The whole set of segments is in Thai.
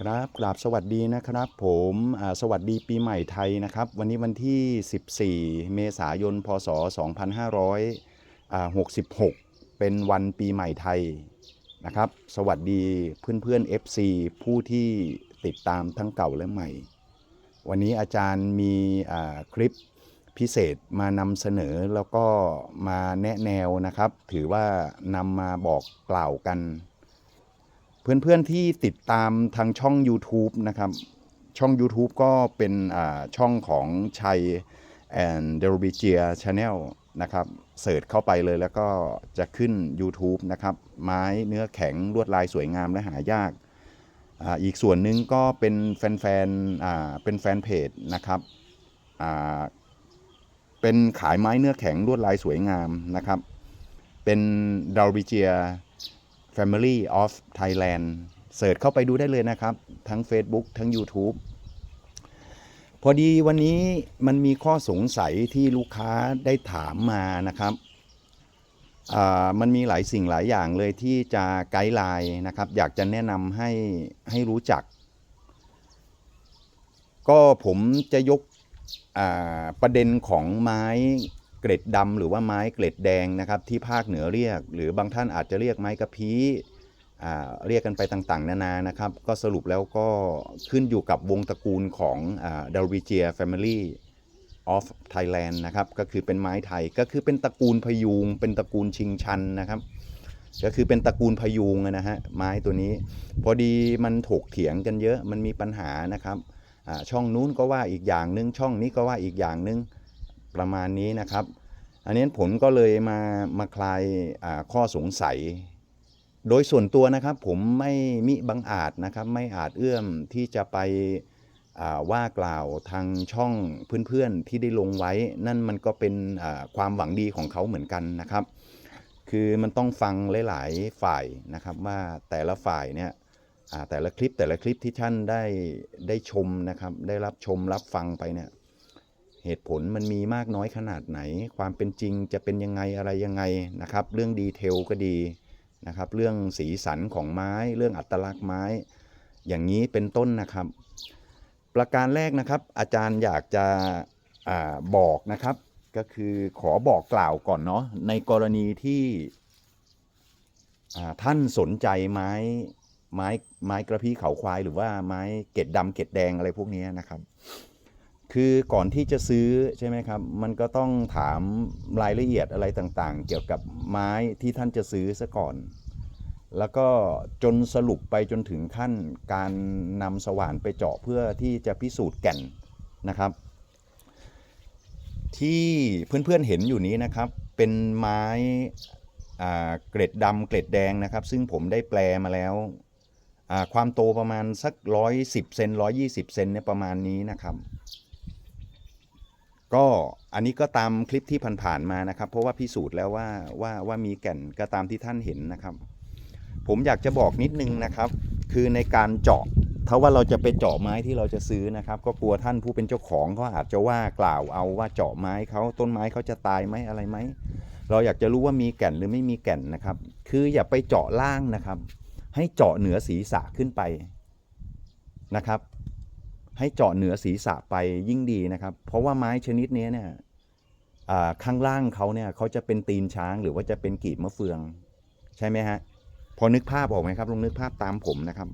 ครับกราบสวัสดีนะครับ ผมสวัสดีปีใหม่ไทยนะครับ วันนี้วันที่ 14 เมษายน พศ 2566 เป็นวันปีใหม่ไทยนะครับ สวัสดีเพื่อนๆ FC ผู้ที่ติดตามทั้งเก่าและใหม่ วันนี้อาจารย์มีคลิปพิเศษมานำเสนอแล้วก็มาแนะแนวนะครับ ถือว่านำมาบอกกล่าวกัน เพื่อนๆที่ติดตามทางช่อง YouTube นะครับ ช่อง YouTube ก็เป็นอ่าช่องของชัย and d e r b i g i a Channel นะครับเสิร์ชเข้าไปเลยแล้วก็จะขึ้น YouTube นะครับ ไม้เนื้อแข็งลวดลายสวยงามและหายากอ,าอีกส่วนหนึ่งก็เป็นแฟนๆอ่าเป็นแฟนเพจนะครับอ่าเป็นขายไม้เนื้อแข็งลวดลายสวยงามนะครับ เป็น d a l b i g i a Family of Thailand เสิร์ชเข้าไปดูได้เลยนะครับ ทั้ง Facebook ทั้ง YouTube พอดีวันนี้มันมีข้อสงสัยที่ลูกค้าได้ถามมานะครับมันมีหลายสิ่งหลายอย่างเลยที่จะไกด์ไลน์นะครับ อยากจะแนะนำให้ให้รู้จัก ก็ผมจะยกประเด็นของไม้ เกร็ดดำหรือว่าไม้เกร็ดแดงนะครับที่ภาคเหนือเรียก หรือบางท่านอาจจะเรียกไม้กระพี้เรียกกันไปต่างๆ นานานะครับ ก็สรุปแล้วก็ขึ้นอยู่กับวงตระกูลของดาวิเจีย Family of Thailand นะครับก็คือเป็นไม้ไทยก็คือเป็นตระกูลพยุง เป็นตระกูลชิงชันนะครับ ก็คือเป็นตระกูลพยุงนะฮะไม้ตัวนี้ พอดีมันถกเถียงกันเยอะมันมีปัญหานะครับช่องนู้นก็ว่าอีกอย่างหนึงช่องนี้ก็ว่าอีกอย่างหนึง ประมาณนี้นะครับ อันนี้ผมก็เลยมามาคลายข้อสงสัย โดยส่วนตัวนะครับผมไม่มิบังอาจนะครับ ไม่อาจเอื้อมที่จะไปว่ากล่าวทางช่องเพื่อนๆที่ได้ลงไว้ นั่นมันก็เป็นความหวังดีของเขาเหมือนกันนะครับ คือมันต้องฟังหลายๆฝ่ายนะครับว่าแต่ละฝ่ายเนี่ยแต่ละคลิปแต่ละคลิปที่ท่านได้ได้ชมนะครับ ได้รับชมรับฟังไปเนี่ย เหตุผลมันมีมากน้อยขนาดไหน ความเป็นจริงจะเป็นยังไงอะไรยังไงนะครับ เรื่องดีเทลก็ดีนะครับ เรื่องสีสันของไม้ เรื่องอัตลักษณ์ไม้ อย่างนี้เป็นต้นนะครับ ประการแรกนะครับ อาจารย์อยากจะอาบอกนะครับ ก็คือขอบอกกล่าวก่อนเนาะในกรณีที่ท่านสนใจไม้ไม้ไม้กระพี้เขาควายหรือว่าไม้เกล็ดดำเกล็ดแดงอะไรพวกนี้นะครับ คือก่อนที่จะซื้อใช่ไหมครับ มันก็ต้องถามรายละเอียดอะไรต่างๆ เกี่ยวกับไม้ที่ท่านจะซื้อซะก่อน แล้วก็จนสรุปไปจนถึงขั้นการนำสว่านไปเจาะเพื่อที่จะพิสูจน์แก่นนะครับ ที่เพื่อนๆเห็นอยู่นี้นะครับ เป็นไม้เกร็ดดำเกร็ดแดงนะครับ ซึ่งผมได้แปลมาแล้วความโตประมาณสักร้อยสิบเซนร้อยี่สิบเซนเนี่ยประมาณนี้นะครับ ก็อันนี้ก็ตามคลิปที่ผ่านๆมานะครับ เพราะว่าพิสูจน์แล้วว่าว่าว่ามีแก่นก็ตามที่ท่านเห็นนะครับ ผมอยากจะบอกนิดนึงนะครับ คือในการเจาะถ้าว่าเราจะไปเจาะไม้ที่เราจะซื้อนะครับ ก็กลัวท่านผู้เป็นเจ้าของเขาอาจจะว่ากล่าวเอาว่าเจาะไม้เขาต้นไม้เขาจะตายไหมอะไรไหมเราอยากจะรู้ว่ามีแก่นหรือไม่มีแก่นนะครับ คืออย่าไปเจาะล่างนะครับ ให้เจาะเหนือศีรษะขึ้นไปนะครับ ให้เจาะเหนือศีรษะไปยิ่งดีนะครับ เพราะว่าไม้ชนิดนี้เนี่ยข้างล่างเขาเนี่ยเขาจะเป็นตีนช้างหรือว่าจะเป็นกีบมะเฟือง ใช่ไหมฮะพอนึกภาพออกไหมครับลองนึกภาพตามผมนะครับ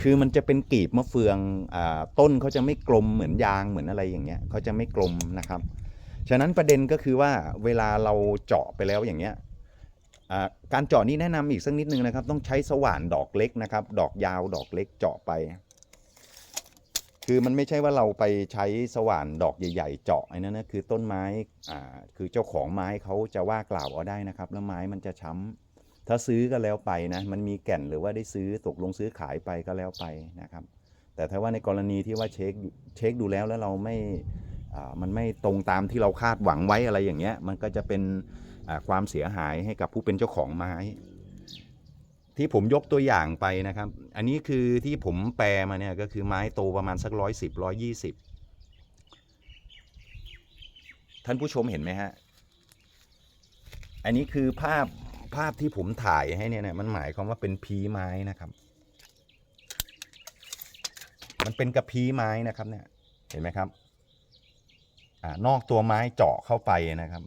คือมันจะเป็นกีบมะเฟืองอต้นเขาจะไม่กลมเหมือนยางเหมือนอะไรอย่างเงี้ยเขาจะไม่กลมนะครับ ฉะนั้นประเด็นก็คือว่าเวลาเราเจาะไปแล้วอย่างเงี้ยการเจาะนี้แนะนำอีกสักนิดนึงนะครับ ต้องใช้สว่านดอกเล็กนะครับ ดอกยาวดอกเล็กเจาะไป คือมันไม่ใช่ว่าเราไปใช้สว่านดอกใหญ่ๆ เจาะไอ้นั่นนะคือต้นไม้อ่าคือเจ้าของไม้เขาจะว่ากล่าวเอาได้นะครับ แล้วไม้มันจะช้ำถ้าซื้อก็แล้วไปนะมันมีแก่นหรือว่าได้ซื้อตกลงซื้อขายไปก็แล้วไปนะครับ แต่ถ้าว่าในกรณีที่ว่าเช็คเช็คดูแล้วแล้วเราไม่มันไม่ตรงตามที่เราคาดหวังไว้อะไรอย่างเงี้ย มันก็จะเป็นความเสียหายให้กับผู้เป็นเจ้าของไม้ ที่ผมยกตัวอย่างไปนะครับ อันนี้คือที่ผมแปลมาเนี่ยก็คือไม้โตประมาณสักร้อยสิบร้อยยี่สิบท่านผู้ชมเห็นไหมฮะ อันนี้คือภาพภาพที่ผมถ่ายให้เนี่ยนะมันหมายความว่าเป็นพีไม้นะครับ มันเป็นกระพีไม้นะครับเนี่ย เห็นไหมครับอ่านอกตัวไม้เจาะเข้าไปนะครับ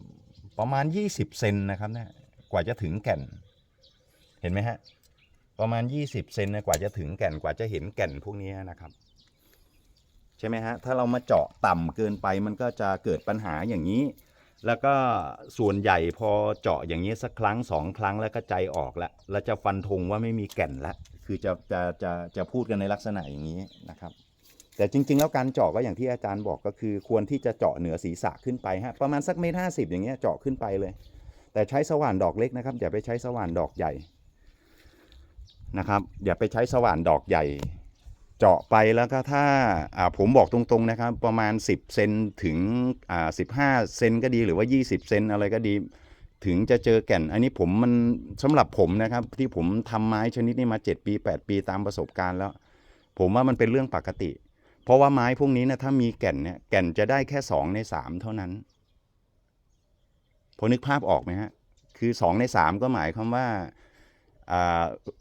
ประมาณ 20 เซนนะครับเนี่ย กว่าจะถึงแก่น เห็นไหมฮะ ประมาณ 20เซนกว่าจะถึงแก่นกว่าจะเห็นแก่นพวกนี้นะครับ ใช่ไหมฮะ ถ้าเรามาเจาะต่ำเกินไปมันก็จะเกิดปัญหาอย่างนี้ แล้วก็ส่วนใหญ่พอเจาะอย่างนี้สักครั้งสองครั้งแล้วก็ใจออกแล้วแล้วจะฟันธงว่าไม่มีแก่นล้วคือจะจะจะจะพูดกันในลักษณะอย่างนี้นะครับ แต่จริง ๆ แล้วการเจาะก็อย่างที่อาจารย์บอกก็คือ ควรที่จะเจาะเหนือศีรษะขึ้นไปฮะประมาณสักเมตรห้าสิบอย่างเงี้ยเจาะขึ้นไปเลย แต่ใช้สว่านดอกเล็กนะครับอย่าไปใช้สว่านดอกใหญ่ นะครับอย่าไปใช้สว่านดอกใหญ่ เจาะไปแล้วก็ถ้าผมบอกตรงๆนะครับ ประมาณ 10 เซนถึงอ่า15เซนก็ดีหรือว่า 20 เซนอะไรก็ดี ถึงจะเจอแก่น อันนี้ผมมันสำหรับผมนะครับ ที่ผมทำไม้ชนิดนี้มา 7 ปี 8 ปีตามประสบการณ์แล้ว ผมว่ามันเป็นเรื่องปกติ เพราะว่าไม้พวกนี้นะถ้ามีแก่นเนี่ยแก่นจะได้แค่ 2 ใน 3 เท่านั้นพอนึกภาพออกไหมฮะคือ 2 ใน 3 ก็หมายความว่า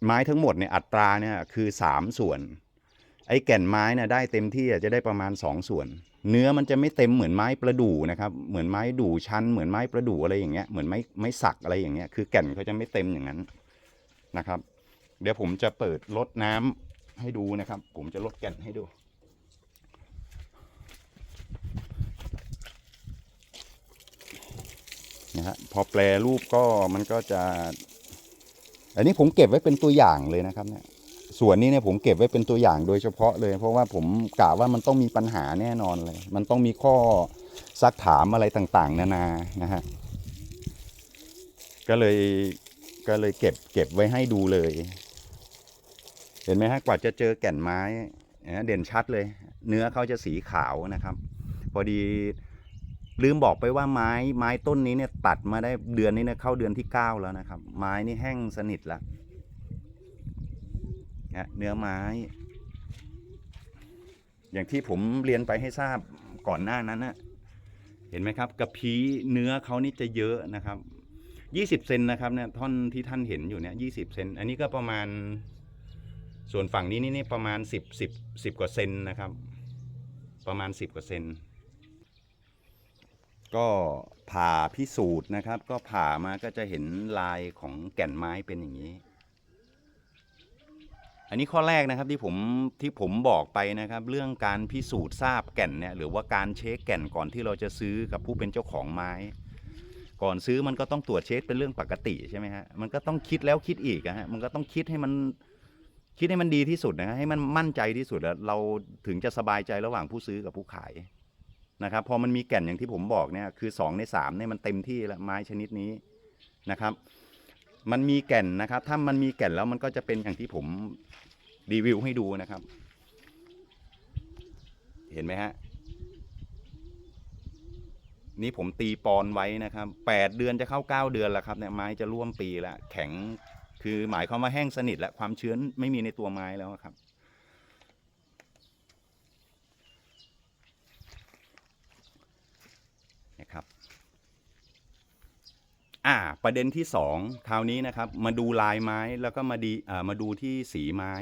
ไม้ทั้งหมดเนี่ยอัตราเนี่ยคือ 3 ส่วน ไอ้แก่นไม้เนี่ยได้เต็มที่จะได้ประมาณ 2 ส่วน เนื้อมันจะไม่เต็มเหมือนไม้ประดู่นะครับเหมือนไม้ดู่ชั้นเหมือนไม้ประดู่อะไรอย่างเงี้ยเหมือนไม้ไม้สักอะไรอย่างเงี้ยคือแก่นเขาจะไม่เต็มอย่างนั้นนะครับ เดี๋ยวผมจะเปิดลดน้ำให้ดูนะครับ ผมจะลดแก่นให้ดูนะฮะพอแปลรูปก็มันก็จะ อันนี้ผมเก็บไว้เป็นตัวอย่างเลยนะครับเนี่ยส่วนนี้เนี่ยผมเก็บไว้เป็นตัวอย่างโดยเฉพาะเลย เพราะว่าผมกะว่ามันต้องมีปัญหาแน่นอนเลย มันต้องมีข้อซักถามอะไรต่างๆ นานานะฮะก็เลยก็เลยเก็บเก็บไว้ให้ดูเลย เห็นไหมฮะกว่าจะเจอแก่นไม้เนี่ยเด่นชัดเลย เนื้อเขาจะสีขาวนะครับ พอดี ลืมบอกไปว่าไม้ไม้ต้นนี้เนี่ยตัดมาได้เดือนนี้เนี่ยเข้าเดือนที่เก้าแล้วนะครับ ไม้นี่แห้งสนิทแล้วนะเนื้อไม้ อย่างที่ผมเรียนไปให้ทราบก่อนหน้านั้นนะเห็นไหมครับกระพี้เนื้อเขานี่จะเยอะนะครับยี่สิบเซนนะครับเนี่ยท่อนที่ท่านเห็นอยู่เนี่ยยี่สิบเซนอันนี้ก็ประมาณ ส่วนฝั่งนี้นี่นี่ประมาณสิบสิบสิบกว่าเซนนะครับ ประมาณสิบกว่าเซน ก็ผ่าพิสูจน์นะครับ ก็ผ่ามาก็จะเห็นลายของแก่นไม้เป็นอย่างนี้ อันนี้ข้อแรกนะครับที่ผมที่ผมบอกไปนะครับ เรื่องการพิสูจน์ทราบแก่นเนี่ยหรือว่าการเช็คแก่นก่อนที่เราจะซื้อกับผู้เป็นเจ้าของไม้ ก่อนซื้อมันก็ต้องตรวจเช็คเป็นเรื่องปกติใช่ไหมฮะมันก็ต้องคิดแล้วคิดอีกฮะมันก็ต้องคิดให้มันคิดให้มันดีที่สุดนะฮะให้มันมั่นใจที่สุดแล้วเราถึงจะสบายใจระหว่างผู้ซื้อกับผู้ขาย นะครับพอมันมีแก่นอย่างที่ผมบอกเนี่ยคือสองในสามเนี่ยมันเต็มที่แล้วไม้ชนิดนี้นะครับ มันมีแก่นนะครับ ถ้ามันมีแก่นแล้วมันก็จะเป็นอย่างที่ผมรีวิวให้ดูนะครับ เห็นไหมฮะนี่ผมตีปอนไว้นะครับแปดเดือนจะเข้าเก้าเดือนแล้วครับเนี่ยไม้จะร่วมปีแล้วแข็งคือหมายความว่าแห้งสนิทแล้วความชื้นไม่มีในตัวไม้แล้วครับ อ่า ประเด็นที่สองคราวนี้นะครับ มาดูลายไม้แล้วก็มาดีอ่ามาดูที่สีไม้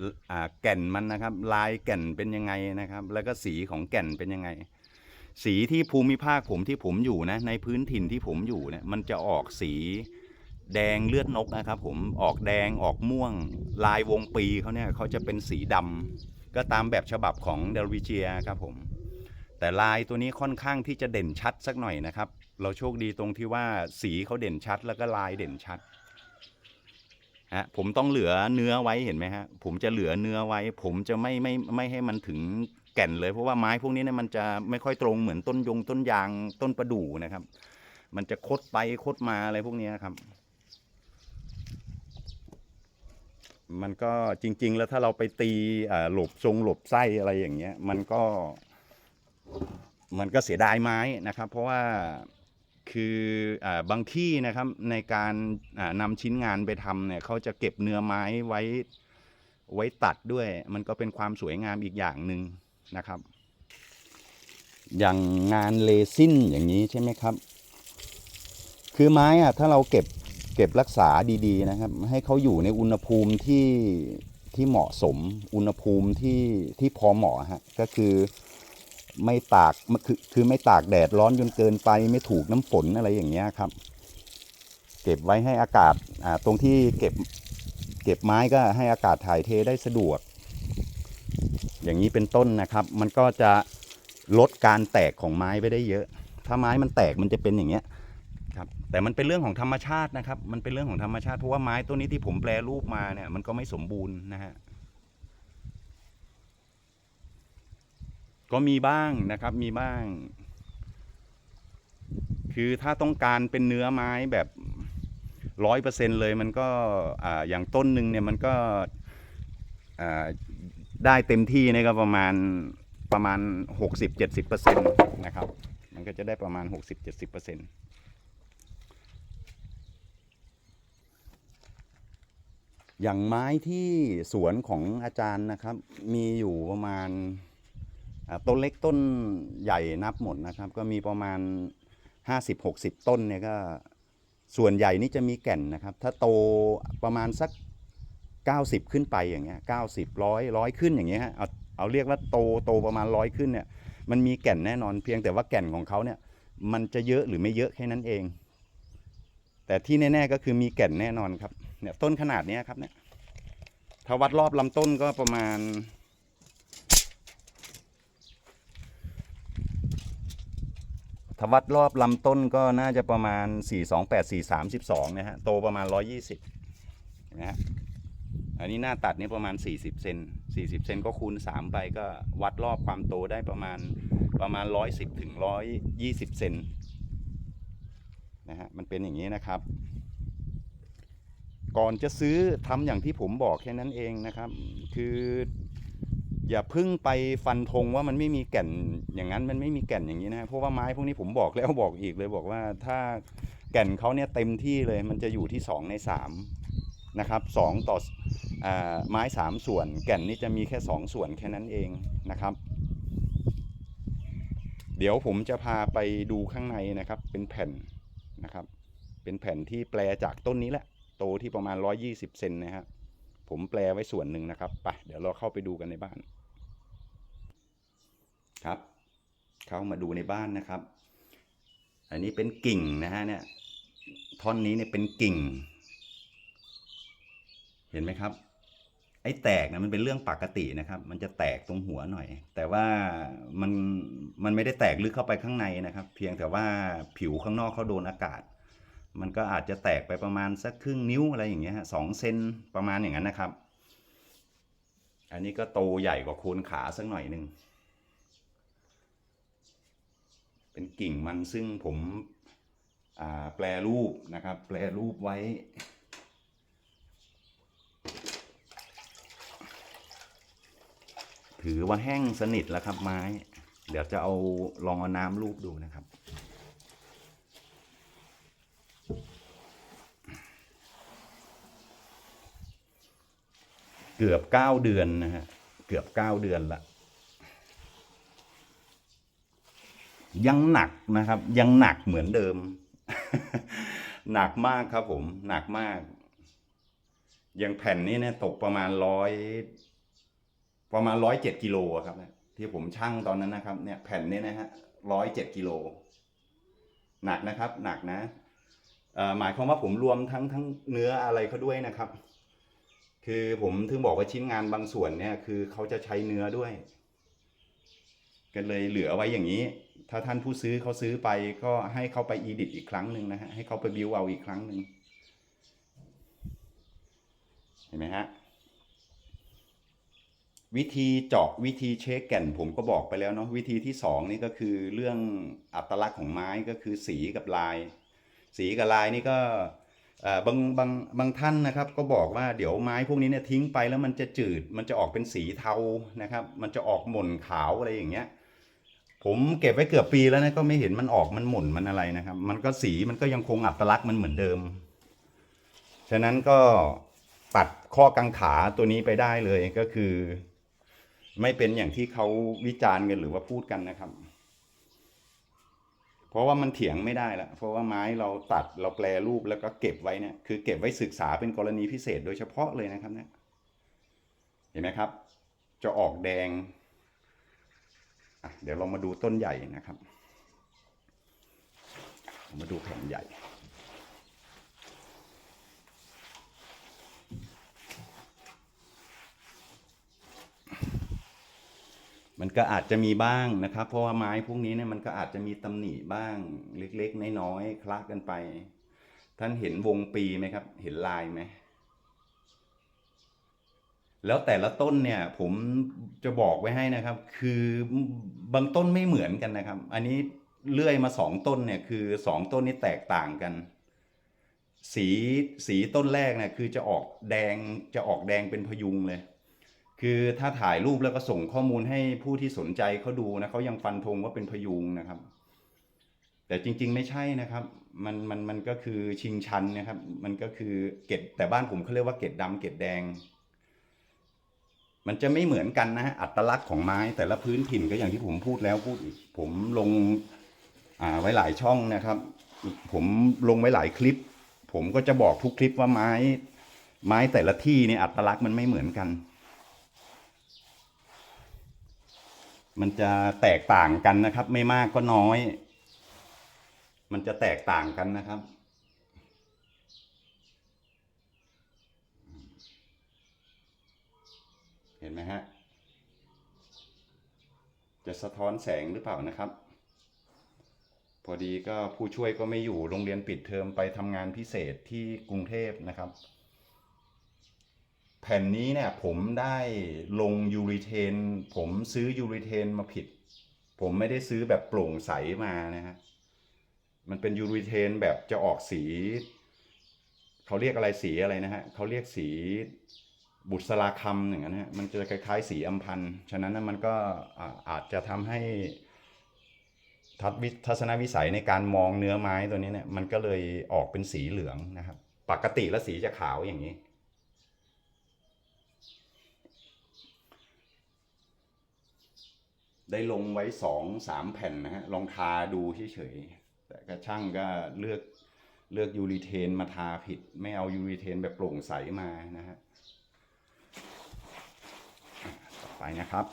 อ่ออ่าแก่นมันนะครับ ลายแก่นเป็นยังไงนะครับ แล้วก็สีของแก่นเป็นยังไง สีที่ภูมิภาคผมที่ผมอยู่นะ ในพื้นถิ่นที่ผมอยู่เนี่ย มันจะออกสีแดงเลือดนกนะครับ ผมออกแดงออกม่วง ลายวงปีเขาเนี่ยเขาจะเป็นสีดำก็ตามแบบฉบับของเดลวิเจียครับผม แต่ลายตัวนี้ค่อนข้างที่จะเด่นชัดสักหน่อยนะครับ เราโชคดีตรงที่ว่าสีเขาเด่นชัดแล้วก็ลายเด่นชัดฮะผมต้องเหลือเนื้อไว้เห็นไหมฮะผมจะเหลือเนื้อไว้ ผมจะไม่ไม่ไม่ให้มันถึงแก่นเลยเพราะว่าไม้พวกนี้เนี่ยมันจะไม่ค่อยตรงเหมือนต้นยงต้นยางต้นประดู่นะครับ มันจะคดไปคดมาอะไรพวกนี้ครับ มันก็จริง ๆ แล้วถ้าเราไปตีหลบทรงหลบไส้อะไรอย่างเงี้ย มันก็ มันก็เสียดายไม้นะครับ เพราะว่าคืออบางที่นะครับในการนำชิ้นงานไปทำเนี่ยเขาจะเก็บเนื้อไม้ไว้ไว้ตัดด้วย มันก็เป็นความสวยงามอีกอย่างหนึ่งนะครับ อย่างงานเลซินอย่างนี้ใช่ไหมครับ คือไม้อะถ้าเราเก็บเก็บรักษาดีๆนะครับ ให้เขาอยู่ในอุณหภูมิที่ที่เหมาะสม อุณหภูมิที่ที่พอเหมาะฮะก็คือ ไม่ตากคือคือไม่ตากแดดร้อนจนเกินไป ไม่ถูกน้ำฝนอะไรอย่างเงี้ยครับ เก็บไว้ให้อากาศอ่าตรงที่เก็บเก็บไม้ก็ให้อากาศถ่ายเทได้สะดวก อย่างนี้เป็นต้นนะครับ มันก็จะลดการแตกของไม้ไปได้เยอะ ถ้าไม้มันแตกมันจะเป็นอย่างเงี้ยครับแต่มันเป็นเรื่องของธรรมชาตินะครับ มันเป็นเรื่องของธรรมชาติเพราะว่าไม้ตัวนี้ที่ผมแปลรูปมาเนี่ยมันก็ไม่สมบูรณ์นะฮะ ก็มีบ้างนะครับมีบ้าง คือถ้าต้องการเป็นเนื้อไม้แบบร้อยเปอร์เซ็นเลยมันก็อ่าอย่างต้นหนึ่งเนี่ยมันก็อ่าได้เต็มที่นี่ยก็ประมาณประมาณ 60-70%นะครับ มันก็จะได้ประมาณ 60-70%อย่างไม้ที่สวนของอาจารย์นะครับ มีอยู่ประมาณ ต้นเล็กต้นใหญ่นับหมดนะครับ ก็มีประมาณ 50-60 ต้นเนี่ยก็ส่วนใหญ่นี่จะมีแก่นนะครับ ถ้าโตประมาณสัก 90 ขึ้นไปอย่างเงี้ย90ร้อยร้อยขึ้นอย่างเงี้ยฮะเอาเอาเรียกว่าโตโตประมาณร้อยขึ้นเนี่ยมันมีแก่นแน่นอนเพียงแต่ว่าแก่นของเขาเนี่ยมันจะเยอะหรือไม่เยอะแค่นั้นเอง แต่ที่แน่ ๆ ก็คือมีแก่นแน่นอนครับเนี่ยต้นขนาดนี้ครับเนี่ยถ้าวัดรอบลำต้นก็ประมาณ ถ้าวัดรอบลำต้นก็น่าจะประมาณ 4 2 8 4 3 12นะฮะ โตประมาณ 120นะฮะ อันนี้หน้าตัดนี่ประมาณ 40 เซน40 เซนก็คูณ 3 ไปก็วัดรอบความโตได้ประมาณประมาณ 110ถึง120 เซนนะฮะ มันเป็นอย่างนี้นะครับ ก่อนจะซื้อทำอย่างที่ผมบอกแค่นั้นเองนะครับ คือ อย่าพึ่งไปฟันธงว่ามันไม่มีแก่นอย่างนั้นมันไม่มีแก่นอย่างนี้นะเพราะว่าไม้พวกนี้ผมบอกแล้วบอกอีกเลยบอกว่าถ้าแก่นเขาเนี่ยเต็มที่เลยมันจะอยู่ที่ 2 ใน 3 นะครับ2ต่ออไม้ 3 ส่วน แก่นนี่จะมีแค่ 2 ส่วนแค่นั้นเองนะครับ เดี๋ยวผมจะพาไปดูข้างในนะครับ เป็นแผ่นนะครับ เป็นแผ่นที่แปลจากต้นนี้แหละ โตที่ประมาณ 120 เซนนะครับผมแปลไว้ส่วนหนึ่งนะครับ ไป เดี๋ยวเราเข้าไปดูกันในบ้าน ครับ เข้ามาดูในบ้านนะครับ อันนี้เป็นกิ่งนะฮะเนี่ยท่อนนี้เนี่ยเป็นกิ่ง เห็นไหมครับ ไอ้แตกนะมันเป็นเรื่องปกตินะครับ มันจะแตกตรงหัวหน่อย แต่ว่ามันมันไม่ได้แตกลึกเข้าไปข้างในนะครับ เพียงแต่ว่าผิวข้างนอกเขาโดนอากาศ มันก็อาจจะแตกไปประมาณสักครึ่งนิ้วอะไรอย่างเงี้ยสองเซนประมาณอย่างนั้นนะครับ อันนี้ก็โตใหญ่กว่าโคนขาสักหน่อยหนึ่ง เป็นกิ่งมันซึ่งผมแปลรูปนะครับ แปลรูปไว้ ถือว่าแห้งสนิทแล้วครับไม้ เดี๋ยวจะเอาลองเอาน้ำรูปดูนะครับเกือบเก้าเดือนนะฮะ เกือบเก้าเดือนละ ยังหนักนะครับ ยังหนักเหมือนเดิม หนักมากครับผม หนักมากอย่างแผ่นนี้เนี่ยตกประมาณร้อยประมาณร้อยเจ็ดกิโลครับเนี่ยที่ผมชั่งตอนนั้นนะครับ เนี่ยแผ่นนี้นะฮะร้อยเจ็ดกิโลหนักนะครับ หนักนะหมายความว่าผมรวมทั้งทั้งเนื้ออะไรเขาด้วยนะครับ คือผมถึงบอกว่าชิ้นงานบางส่วนเนี่ย คือเขาจะใช้เนื้อด้วยก็เลยเหลือไว้อย่างนี้ ถ้าท่านผู้ซื้อเขาซื้อไปก็ให้เขาไปอีดิทอีกครั้งหนึ่งนะฮะให้เขาไปบิวเอาอีกครั้งหนึ่งเห็นไหมฮะวิธีเจาะวิธีเช็คแก่นผมก็บอกไปแล้วเนาะวิธีที่สองนี่ก็คือเรื่องอัตลักษณ์ของไม้ก็คือสีกับลาย สีกับลายนี่ก็บางบางบางท่านนะครับก็บอกว่าเดี๋ยวไม้พวกนี้เนี่ยทิ้งไปแล้วมันจะจืดมันจะออกเป็นสีเทานะครับ มันจะออกหม่นขาวอะไรอย่างเงี้ย ผมเก็บไว้เกือบปีแล้วนะก็ไม่เห็นมันออกมันหม่นมันอะไรนะครับ มันก็สีมันก็ยังคงอัตลักษณ์มันเหมือนเดิม ฉะนั้นก็ตัดข้อกังขาตัวนี้ไปได้เลยก็คือ ไม่เป็นอย่างที่เขาวิจารณ์กันหรือว่าพูดกันนะครับ เพราะว่ามันเถียงไม่ได้ละเพราะว่าไม้เราตัดเราแปลรูปแล้วก็เก็บไว้เนี่ยคือเก็บไว้ศึกษาเป็นกรณีพิเศษโดยเฉพาะเลยนะครับเนี่ยเห็นไหมครับ จะออกแดง เดี๋ยวเรามาดูต้นใหญ่นะครับ มาดูแผ่นใหญ่ มันก็อาจจะมีบ้างนะครับ เพราะว่าไม้พวกนี้เนี่ยมันก็อาจจะมีตำหนิบ้างเล็กๆน้อยๆคละกันไป ท่านเห็นวงปีไหมครับ เห็นลายไหม แล้วแต่ละต้นเนี่ยผมจะบอกไว้ให้นะครับ คือบางต้นไม่เหมือนกันนะครับ อันนี้เลื่อยมาสองต้นเนี่ยคือสองต้นนี้แตกต่างกัน สีสีต้นแรกเนี่ยคือจะออกแดงจะออกแดงเป็นพยุงเลย คือถ้าถ่ายรูปแล้วก็ส่งข้อมูลให้ผู้ที่สนใจเขาดูนะเขายังฟันธงว่าเป็นพยุงนะครับ แต่จริง ๆ ไม่ใช่นะครับ มันมันมันก็คือชิงชันนะครับ มันก็คือเกล็ดแต่บ้านผมเขาเรียกว่าเกล็ดดำเกล็ดแดง มันจะไม่เหมือนกันนะฮะอัตลักษณ์ของไม้แต่ละพื้นถิ่นก็อย่างที่ผมพูดแล้วพูดอีกผมลงอ่าไว้หลายช่องนะครับ ผมลงไว้หลายคลิป ผมก็จะบอกทุกคลิปว่าไม้ไม้แต่ละที่เนี่ยอัตลักษณ์มันไม่เหมือนกัน มันจะแตกต่างกันนะครับ ไม่มากก็น้อย มันจะแตกต่างกันนะครับ ห็นไหมฮะ จะสะท้อนแสงหรือเปล่านะครับ พอดีก็ผู้ช่วยก็ไม่อยู่โรงเรียนปิดเทอมไปทำงานพิเศษที่กรุงเทพนะครับ แผ่นนี้เนี่ยผมได้ลงยูริเทน ผมซื้อยูริเทนมาผิด ผมไม่ได้ซื้อแบบโปร่งใสมานะฮะมันเป็นยูริเทนแบบจะออกสี เขาเรียกอะไรสีอะไรนะฮะเขาเรียกสี บุษราคำอย่างนั้นฮะมันจะคล้ายๆสีอัมพันธ์ฉะนั้นนะมันก็อาจจะทำให้ทัศนวิทัศนวิสัยในการมองเนื้อไม้ตัวนี้เนี่ยมันก็เลยออกเป็นสีเหลืองนะครับ ปกติแล้วสีจะขาวอย่างนี้ ได้ลงไว้สองสามแผ่นนะฮะลองทาดูเฉยๆแต่ก็ช่างก็เลือกเลือกยูริเทนมาทาผิด ไม่เอายูริเทนแบบโปร่งใสมานะฮะต่อไป นะครับ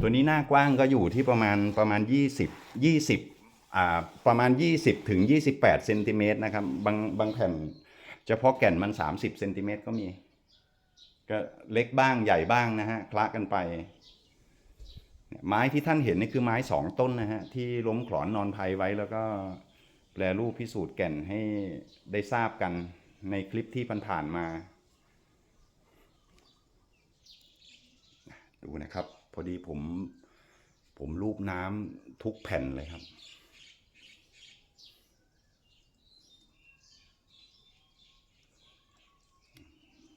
ตัวนี้หน้ากว้างก็อยู่ที่ประมาณประมาณ 20 20อ่าประมาณ 20ถึง28เซนติเมตรนะครับบางบางแผ่นเฉพาะแก่นมัน 30เซนติเมตรก็มี ก็เล็กบ้างใหญ่บ้างนะฮะคละกันไปไม้ที่ท่านเห็นนี่คือไม้สองต้นนะฮะที่ล้มขลอนนอนภัยไว้แล้วก็แปลรูปพิสูจน์แก่นให้ได้ทราบกัน ในคลิปที่ผ่านๆมา ดูนะครับ พอดีผม ผมรูปน้ำทุกแผ่นเลยครับ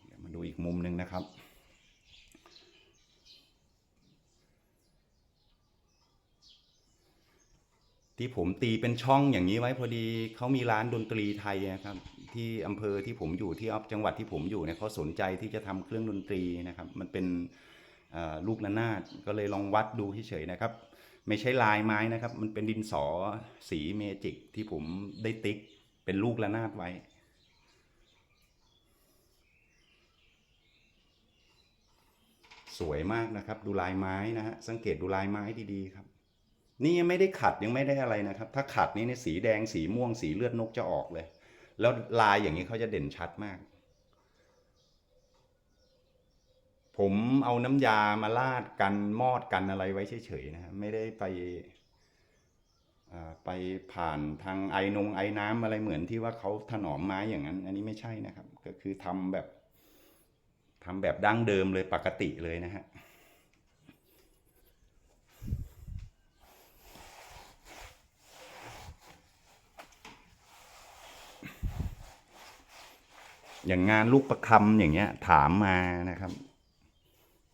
เดี๋ยวมาดูอีกมุมหนึ่งนะครับ ที่ผมตีเป็นช่องอย่างนี้ไว้พอดีเขามีร้านดนตรีไทยนะครับ ที่อำเภอที่ผมอยู่ที่ออฟจังหวัดที่ผมอยู่เนี่ยเขาสนใจที่จะทำเครื่องดนตรีนะครับ มันเป็นลูกระนาดก็เลยลองวัดดูเฉยๆนะครับ ไม่ใช่ลายไม้นะครับ มันเป็นดินสอสีเมจิกที่ผมได้ติ๊กเป็นลูกระนาดไว้สวยมากนะครับ ดูลายไม้นะฮะสังเกตดูลายไม้ดีๆครับ นี่ยังไม่ได้ขัดยังไม่ได้อะไรนะครับ ถ้าขัดนี่เนี่ยสีแดงสีม่วงสีเลือดนกจะออกเลย แล้วลายอย่างนี้เขาจะเด่นชัดมาก ผมเอาน้ำยามาลาดกันมอดกันอะไรไว้เฉยๆนะครับไม่ได้ไปไปผ่านทางไอนงไอน้ำอะไรเหมือนที่ว่าเขาถนอมไม้อย่างนั้น อันนี้ไม่ใช่นะครับ ก็คือทำแบบทำแบบดั้งเดิมเลยปกติเลยนะฮะ อย่างงานลูกประคำอย่างเงี้ย ถามมานะครับ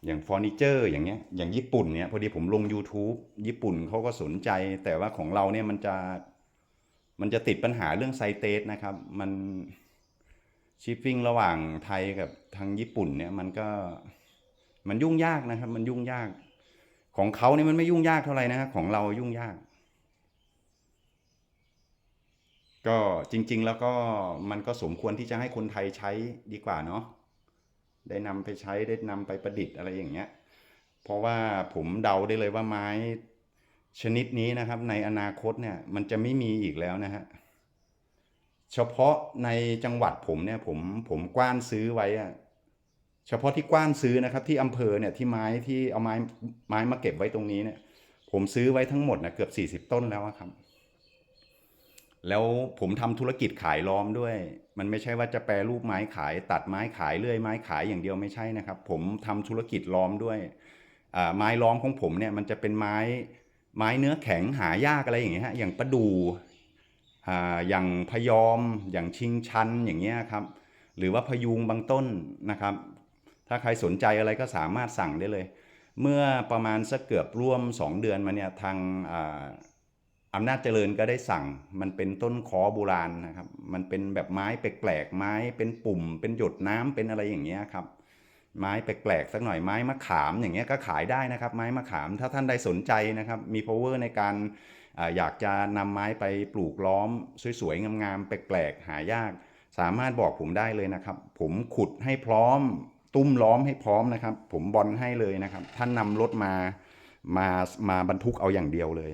อย่างเฟอร์นิเจอร์อย่างเงี้ย อย่างญี่ปุ่นเนี่ยพอดีผมลง YouTube ญี่ปุ่นเขาก็สนใจ แต่ว่าของเราเนี่ยมันจะ มันจะติดปัญหาเรื่องไซเตสนะครับ มันชิปปิ้งระหว่างไทยกับทางญี่ปุ่นเนี่ยมันก็มันยุ่งยากนะครับ มันยุ่งยาก ของเขาเนี่ยมันไม่ยุ่งยากเท่าไหร่นะครับของเรายุ่งยาก ก็จริง ๆ แล้วก็มันก็สมควรที่จะให้คนไทยใช้ดีกว่าเนาะได้นำไปใช้ได้นำไปประดิษฐ์อะไรอย่างเงี้ย เพราะว่าผมเดาได้เลยว่าไม้ชนิดนี้นะครับ ในอนาคตเนี่ยมันจะไม่มีอีกแล้วนะฮะเฉพาะในจังหวัดผมเนี่ยผมผมกว้านซื้อไว้อะเฉพาะที่กว้านซื้อนะครับ ที่อำเภอเนี่ยที่ไม้ที่เอาไม้ไม้มาเก็บไว้ตรงนี้เนี่ย ผมซื้อไว้ทั้งหมดนะเกือบ40 ต้นแล้วครับ แล้วผมทำธุรกิจขายล้อมด้วย มันไม่ใช่ว่าจะแปรรูปไม้ขาย ตัดไม้ขายเลื่อยไม้ขายอย่างเดียวไม่ใช่นะครับ ผมทำธุรกิจล้อมด้วยไม้ล้อมของผมเนี่ยมันจะเป็นไม้ไม้เนื้อแข็งหายากอะไรอย่างเงี้ยฮะอย่างประดู่อ่าอย่างพยอม อย่างชิงชันอย่างเงี้ยครับ หรือว่าพยุงบางต้นนะครับ ถ้าใครสนใจอะไรก็สามารถสั่งได้เลย เมื่อประมาณสักเกือบร่วม 2 เดือนมาเนี่ยทาง อำนาจเจริญก็ได้สั่งมันเป็นต้นคอโบราณนะครับ มันเป็นแบบไม้แปลกๆไม้เป็นปุ่ม เป็นหยดน้ำเป็นอะไรอย่างเงี้ยครับ ไม้แปลกๆสักหน่อยไม้มะขามอย่างเงี้ยก็ขายได้นะครับ ไม้มะขามถ้าท่านใดสนใจนะครับ มี power ในการออยากจะนำไม้ไปปลูกล้อม สวยๆงามๆแปลกๆหายาก สามารถบอกผมได้เลยนะครับ ผมขุดให้พร้อม ตุ้มล้อมให้พร้อมนะครับ ผมบอลให้เลยนะครับ ท่านนำรถมามามาบรรทุกเอาอย่างเดียวเลย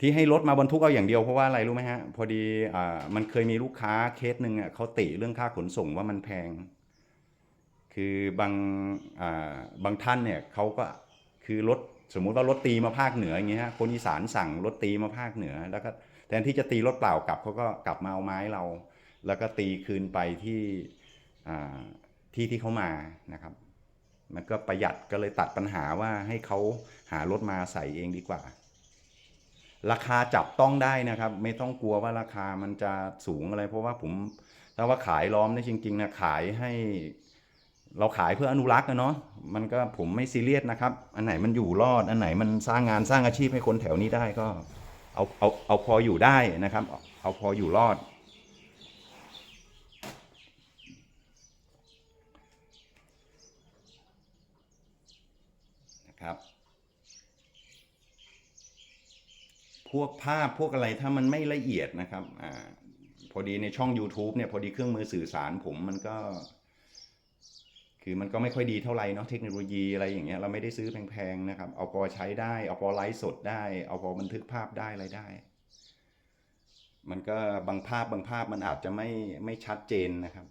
ที่ให้รถมาบรรทุกเอาอย่างเดียวเพราะว่าอะไรรู้ไหมฮะ พอดีอ่ามันเคยมีลูกค้าเคสหนึ่งอะเขาติเรื่องค่าขนส่งว่ามันแพง คือบางอ่าบางท่านเนี่ยเขาก็คือรถสมมุติว่ารถตีมาภาคเหนืออย่างเงี้ยฮะคนอีสานสั่งรถตีมาภาคเหนือ แล้วก็แทนที่จะตีรถเปล่ากลับเขาก็กลับมาเอาไม้เรา แล้วก็ตีคืนไปที่อ่าที่ที่เขามานะครับ มันก็ประหยัดก็เลยตัดปัญหาว่าให้เขาหารถมาใส่เองดีกว่า ราคาจับต้องได้นะครับ ไม่ต้องกลัวว่าราคามันจะสูงอะไร เพราะว่าผมถ้าว่าขายล้อมเนี่ยจริงๆนะขายให้เราขายเพื่ออนุรักษ์นะเนาะมันก็ผมไม่ซีเรียสนะครับ อันไหนมันอยู่รอดอันไหนมันสร้างงานสร้างอาชีพให้คนแถวนี้ได้ก็ เอาเอาเอาพออยู่ได้นะครับ เอาเอาพออยู่รอด นะครับ พวกภาพพวกอะไรถ้ามันไม่ละเอียดนะครับอ่าพอดีในช่อง YouTube เนี่ยพอดีเครื่องมือสื่อสารผมมันก็ คือมันก็ไม่ค่อยดีเท่าไหร่เนาะเทคโนโลยีอะไรอย่างเงี้ยเราไม่ได้ซื้อแพงๆนะครับ เอาพอใช้ได้ เอาพอไลฟ์สดได้ เอาพอบันทึกภาพได้อะไรได้ มันก็บางภาพบางภาพมันอาจจะไม่ไม่ชัดเจนนะครับ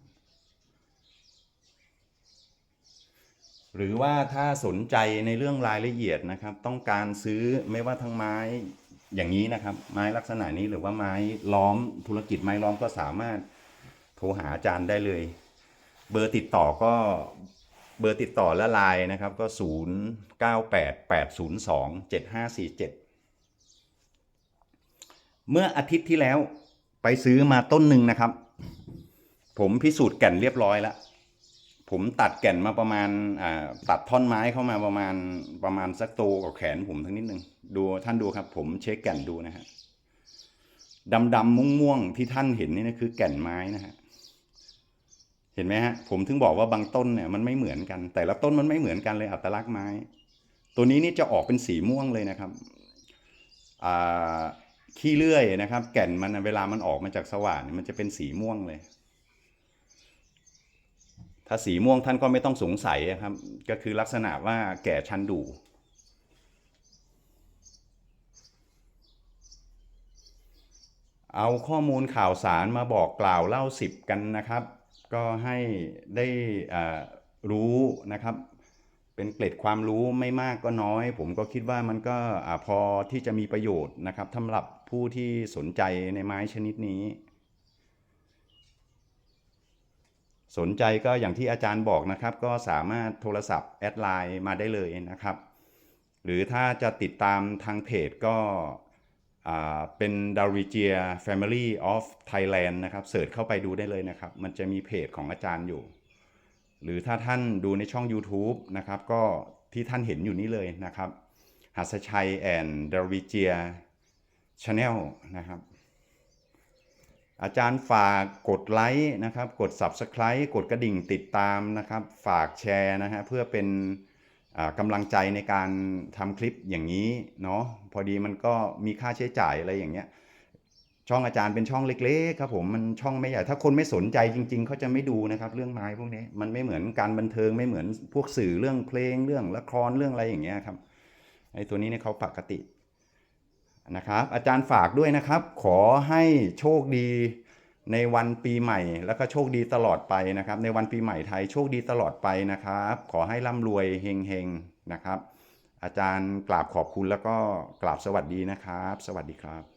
หรือว่าถ้าสนใจในเรื่องรายละเอียดนะครับ ต้องการซื้อไม่ว่าทั้งไม้ อย่างนี้นะครับ ไม้ลักษณะนี้หรือว่าไม้ล้อมธุรกิจไม้ล้อมก็สามารถโทรหาอาจารย์ได้เลย เบอร์ติดต่อก็เบอร์ติดต่อและไลน์นะครับก็ 0 9 8 8 0 2 7 5 4 7 เมื่ออาทิตย์ที่แล้วไปซื้อมาต้นหนึ่งนะครับ ผมพิสูจน์แก่นเรียบร้อยแล้ว ผมตัดแก่นมาประมาณอ่าตัดท่อนไม้เข้ามาประมาณประมาณสักโตกับแขนผมทั้งนิดนึงดูท่านดูครับ ผมเช็คแก่นดูนะฮะดำดำม่วงม่วงที่ท่านเห็นนี่นะคือแก่นไม้นะฮะเห็นไหมฮะผมถึงบอกว่าบางต้นเนี่ยมันไม่เหมือนกัน แต่ละต้นมันไม่เหมือนกันเลยอัตลักษณ์ไม้ ตัวนี้นี่จะออกเป็นสีม่วงเลยนะครับขี้เลื่อยนะครับ แก่นมันเวลามันออกมาจากสว่านมันจะเป็นสีม่วงเลย ถ้าสีม่วงท่านก็ไม่ต้องสงสัยครับ ก็คือลักษณะว่าแก่ชั้นดู เอาข้อมูลข่าวสารมาบอกกล่าวเล่าสิบกันนะครับ ก็ให้ได้รู้นะครับ เป็นเกร็ดความรู้ไม่มากก็น้อย ผมก็คิดว่ามันก็อพอที่จะมีประโยชน์นะครับสำหรับผู้ที่สนใจในไม้ชนิดนี้ สนใจก็อย่างที่อาจารย์บอกนะครับ ก็สามารถโทรศัพท์แอดไลน์มาได้เลยนะครับ หรือถ้าจะติดตามทางเพจก็เป็น d a r i g i a Family of Thailand นะครับเสิร์ชเข้าไปดูได้เลยนะครับ มันจะมีเพจของอาจารย์อยู่ หรือถ้าท่านดูในช่อง YouTube นะครับก็ที่ท่านเห็นอยู่นี้เลยนะครับหัสชัยแอนด์ดาริเจียชาแนลนะครับ อาจารย์ฝากกดไลค์นะครับ กด Subscribe กดกระดิ่งติดตามนะครับ ฝากแชร์นะฮะเพื่อเป็นกำลังใจในการทำคลิปอย่างนี้เนาะพอดีมันก็มีค่าใช้จ่ายอะไรอย่างเงี้ยช่องอาจารย์เป็นช่องเล็กๆครับผมมันช่องไม่ใหญ่ถ้าคนไม่สนใจจริง ๆเขาจะไม่ดูนะครับเรื่องไม้พวกนี้มันไม่เหมือนการบันเทิงไม่เหมือนพวกสื่อเรื่องเพลงเรื่องละครเรื่องอะไรอย่างเงี้ยครับไอ้ตัวนี้เนี่ยเขาปกติ นะครับ อาจารย์ฝากด้วยนะครับ ขอให้โชคดีในวันปีใหม่ แล้วก็โชคดีตลอดไปนะครับ ในวันปีใหม่ไทยโชคดีตลอดไปนะครับ ขอให้ร่ำรวยเฮงๆนะครับ อาจารย์กราบขอบคุณแล้วก็กราบสวัสดีนะครับ สวัสดีครับ